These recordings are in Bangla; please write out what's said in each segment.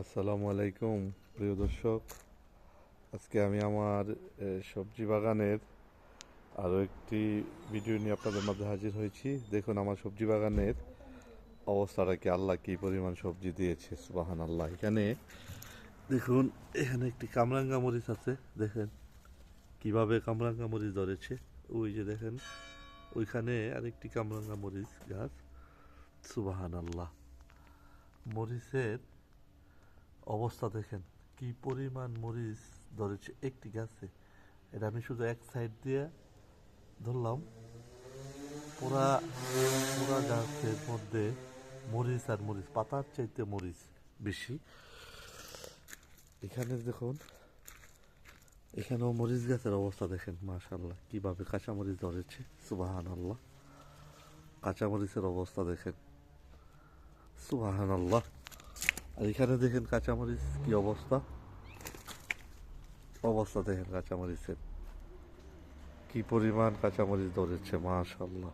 আসসালামু আলাইকুম, প্রিয় দর্শক। আজকে আমি আমার সবজি বাগানের আরও একটি ভিডিও নিয়ে আপনাদের মাঝে হাজির হয়েছি। দেখুন আমার সবজি বাগানের অবস্থাটা কি, আল্লাহ কী পরিমাণ সবজি দিয়েছে সুবাহান আল্লাহ এখানে দেখুন, এখানে একটি কামরাঙ্গা মরিচ আছে, দেখেন কীভাবে কামরাঙ্গা মরিচ ধরেছে। ওই যে দেখেন, ওইখানে আরেকটি কামরাঙ্গা মরিচ গাছ সুবাহান আল্লাহ মরিচের অবস্থা দেখেন, কি পরিমাণ মরিচ ধরেছে, একটি গাছে। এটা আমি শুধু এক সাইড দিয়ে ধরলাম। পুরা পুরা গাছের মধ্যে মরিচ আর মরিচ, পাতার চাইতে মরিচ বেশি। এখানে দেখুন, এখানেও মরিচ গাছের অবস্থা দেখেন মাশাল্লাহ কীভাবে কাঁচামরিচ ধরেছে সুবাহান আল্লাহ কাঁচামরিচের অবস্থা দেখেন সুবাহান আল্লাহ আর এখানে দেখেন কাঁচামরিচ কি অবস্থা? অবস্থা দেখেন কাঁচামরিচের। কি পরিমাণ কাঁচামরিচ ধরেছে মাশাল্লাহ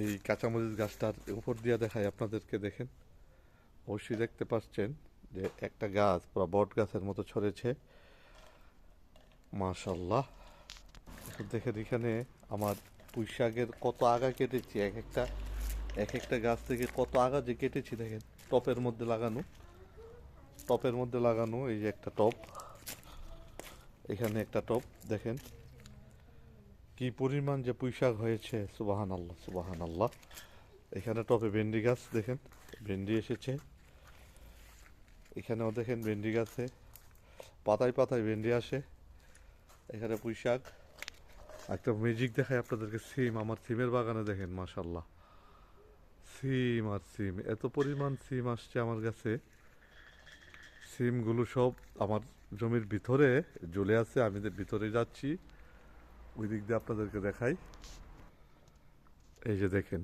এই কাঁচামরিচ গাছটার উপর দিয়ে দেখায় আপনাদেরকে, দেখেন। অবশ্যই দেখতে পাচ্ছেন যে একটা গাছ, পুরো বট গাছের মতো ছড়েছে। মাশাল্লাহ দেখেন এখানে আমার পুঁই শাকের কত আগা কেটেছি, এক একটা এক একটা গাছ থেকে কত আগা যে কেটেছি দেখেন, টপের মধ্যে লাগানো। টপের মধ্যে লাগানো, এই যে একটা টপ। এখানে একটা টপ, দেখেন। কি পরিমাণ যে পুঁইশাক হয়েছে সুবাহান আল্লাহ সুবাহান আল্লাহ এখানে টপে ভেন্ডি গাছ, দেখেন, ভেন্ডি এসেছে। এখানেও দেখেন ভেন্ডি গাছে, পাতায় পাতায় ভেন্ডি আসে। এখানে পুঁইশাক। একটা ম্যাজিক দেখায় আপনাদেরকে সিম আমার সিমের বাগানে দেখেন মাশাল্লাহ সিম আর সিম, এত পরিমাণ সিম আসছে আমার কাছে। সিমগুলো সব আমার জমির ভিতরে জ্বলে আছে, আমি ভিতরে যাচ্ছি, ওই দিক দিয়ে আপনাদেরকে দেখাই। এই যে দেখেন,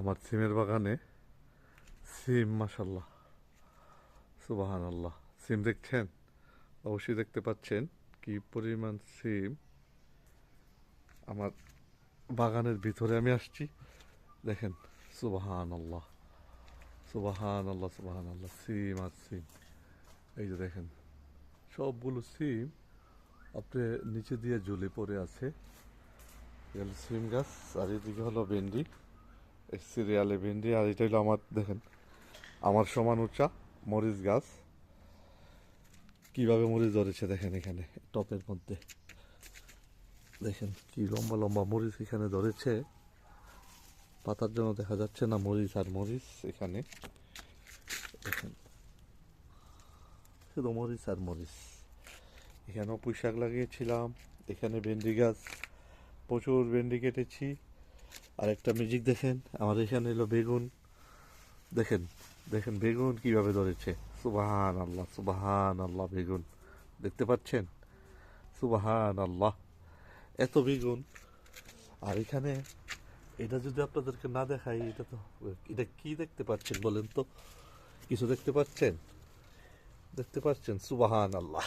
আমার সিমের বাগানে সিম মাশাল্লাহ সুবাহান আল্লাহ সিম দেখছেন? অবশ্যই দেখতে পাচ্ছেন কি পরিমাণ সিম। আমার বাগানের ভিতরে আমি আসছি, দেখেন। সুবাহান আল্লাহ সুবাহান আল্লাহ সুবাহান আল্লাহ সিম আর সিম এই যে দেখেন, সবগুলো সিম আপনি নিচে দিয়ে ঝুলে পড়ে আছে। সিম গাছ, আর এদিকে হলো ভেন্ডি। সিরিয়ালে ভেন্ডি, আর এটা হলো আমার, দেখেন, আমার সমান উঁচা মরিচ গাছ। কীভাবে মরিচ ধরেছে দেখেন এখানে, টপের মধ্যে। দেখেন কি লম্বা লম্বা মরিচ এখানে ধরেছে। পাতার জন্য দেখা যাচ্ছে না, মরিচ আর মরিচ এখানে। শুধু মরিচ আর মরিচ। এখানেও পুঁই শাক লাগিয়েছিলাম, এখানে ভেন্ডি গাছ, প্রচুর ভেন্ডি কেটেছি। আর একটা মিউজিক দেখেন আমার এখানে এলো বেগুন। দেখেন দেখেন বেগুন কীভাবে ধরেছে। সুবাহান আল্লাহ সুবাহান আল্লাহ বেগুন। দেখতে পাচ্ছেন? সুবাহান আল্লাহ এত বেগুন। আর এখানে এটা যদি আপনাদেরকে না দেখাই, এটা তো, এটা কি দেখতে পাচ্ছেন বলেন তো? কিছু দেখতে পাচ্ছেন? দেখতে পাচ্ছেন? সুবাহান আল্লাহ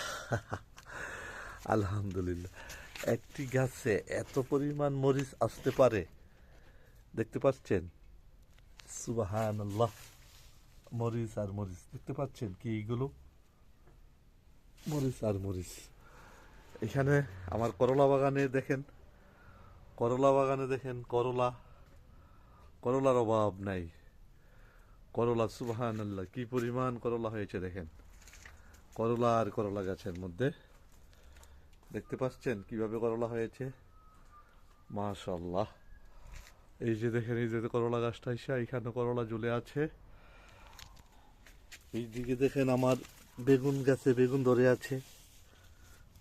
আলহামদুলিল্লাহ। একটি গাছে এত পরিমাণ মরিচ আসতে পারে, দেখতে পাচ্ছেন? সুবাহান আল্লাহ মরিচ আর মরিচ, দেখতে পাচ্ছেন কি এইগুলো? মরিচ আর মরিচ। এখানে আমার করলা বাগানে দেখেন করলা বাগানে দেখেন, করলা। করলার অভাব নাই। করলা সুবাহান আল্লাহ কি পরিমাণ করলা হয়েছে দেখেন। করলা আর করলা গাছের মধ্যে। দেখতে পাচ্ছেন কীভাবে করলা হয়েছে? মাশাল্লাহ এই যে দেখেন, এই যে করলা গাছটা এসে এখানে করলা ঝুলে আছে। এই দিকে দেখেন আমার বেগুন গাছে বেগুন ধরে আছে।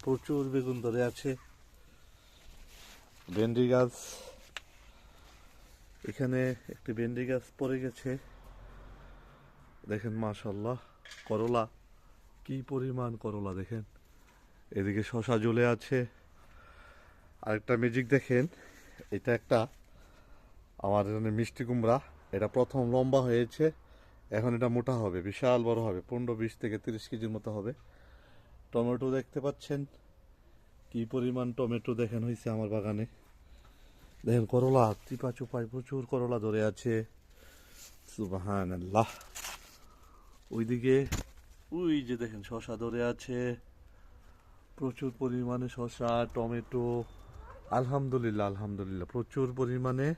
প্রচুর বেগুন ধরে আছে। ভেন্ডি গাছ। এখানে একটি ভেন্ডি গাছ পড়ে গেছে। দেখেন মাশাল্লাহ করলা। কি পরিমাণ করলা, দেখেন। এদিকে শশা জ্বলে আছে। আরেকটা ম্যাজিক দেখেন, এটা একটা আমার এখানে মিষ্টি কুমড়া। এটা প্রথম লম্বা হয়েছে, এখন এটা মোটা হবে, বিশাল বড় হবে, পনেরো বিশ থেকে তিরিশ কেজির মতো হবে। টমেটো দেখতে পাচ্ছেন কি পরিমাণ টমেটো দেখেন হয়েছে আমার বাগানে। দেখেন করলা চিপা চুপায় প্রচুর করলা ধরে আছে। সুবাহান আল্লাহ ওইদিকে, ওই যে দেখেন শশা ধরে আছে। প্রচুর পরিমাণে শশা, টমেটো। আলহামদুলিল্লাহ আলহামদুলিল্লাহ। প্রচুর পরিমাণে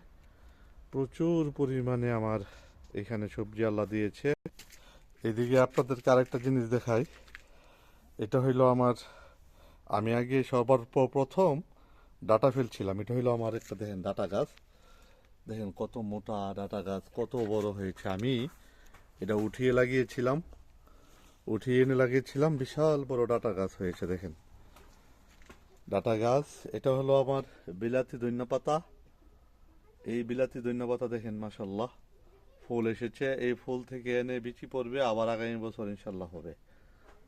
প্রচুর পরিমাণে আমার এখানে সবজি আল্লাহ দিয়েছে। এদিকে আপনাদেরকে আরেকটা জিনিস দেখাই। এটা হইল আমার আমি আগে সবার প্রথম ডাটা ফেলছিলাম এটা হলো আমার একটা দেখেন ডাটা গাছ। দেখেন কত মোটা ডাটা গাছ, কত বড় হয়েছে। আমি এটা উঠিয়ে লাগিয়েছিলাম। উঠিয়ে এনে লাগিয়েছিলাম, বিশাল বড় ডাটা গাছ হয়েছে, দেখেন। ডাটা গাছ, এটা হলো আমার বিলাতি ধন্য পাতা। এই বিলাতি ধন্য পাতা দেখেন মাসাল্লাহ ফুল এসেছে। এই ফুল থেকে এনে বিচি পড়বে, আবার আগামী বছর ইনশাল্লাহ হবে।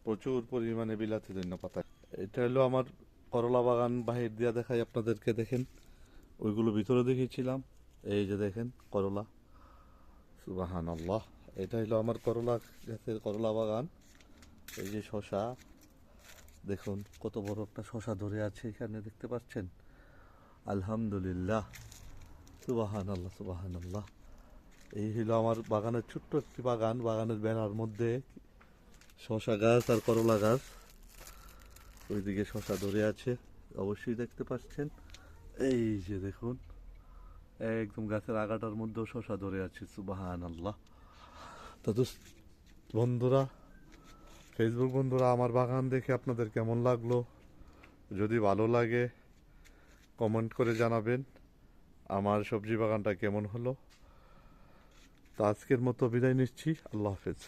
প্রচুর পরিমাণে বিলাতি ধন্য পাতা। এটা হলো আমার করলা বাগান বাহির দিয়া দেখাই আপনাদেরকে, দেখেন। ওইগুলো ভিতরে দেখিয়েছিলাম এই যে দেখেন, করলা। সুবাহান আল্লাহ এটা হলো আমার করলা গাছের করলা বাগান। এই যে শশা। দেখুন, কত বড় একটা শশা ধরে আছে এখানে, দেখতে পাচ্ছেন? আলহামদুলিল্লাহ। সুবাহান আল্লাহ সুবাহান আল্লাহ এই হলো আমার বাগানের ছোট্ট একটি বাগান, বাগানের বেড়ার মধ্যে শশা গাছ আর করলা গাছ। ওইদিকে শশা ধরে আছে, অবশ্যই দেখতে পাচ্ছেন। এই যে দেখুন, একদম গাছের আগাটার মধ্যেও শশা ধরে আছে সুবাহান আল্লাহ তো বন্ধুরা ফেসবুক বন্ধুরা, আমার বাগান দেখে আপনাদের কেমন লাগল? যদি ভালো লাগে কমেন্ট করে জানাবেন, আমার সবজি বাগানটা কেমন হলো? তো আজকের মতো বিদায় নিচ্ছি, আল্লাহ হাফেজ।